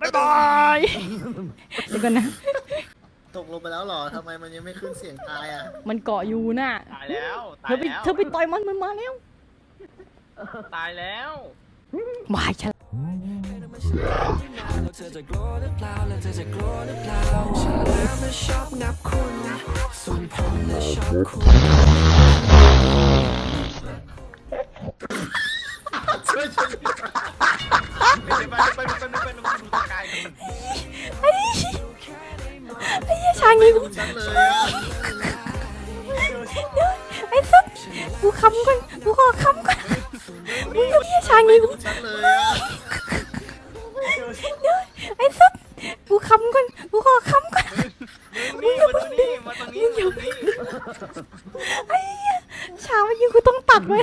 บายบายเดี๋ยวก่อนนะ ตกลงไปแล้วเหรอทำไมมันยังไม่ขึ้นเสียงตายอะ มันเกาะอยู่น่ะตายแล้ว เธตาอยไปแล้ว เธอไปต่อยมันมันมาแล้วตายแล้ววายฉลาดเธอจะกลัวหรือเปล่าแล้วเธอจะกลัวหรือเปล่าฉันแล้วไม่ชอบงับคุณส่วนผมน่ะชอบคุณ ไอ้ยไปไปไปไปไปไปไปดูตะกายกันไอ้ไอ้เหี้ยชางี้กูฉันเลยไอ้สัสกูคำก่อนกูขอคำก่อนมึงไอ้เหี้ยชางี้กูฉันเลยไอ้สัสกูคำก่อนกูขอคำก่อนมาตรงนี้มาตรงนี้มาตรงนี้ไอ้เหี้ยชามายิงกูต้องตัดไว้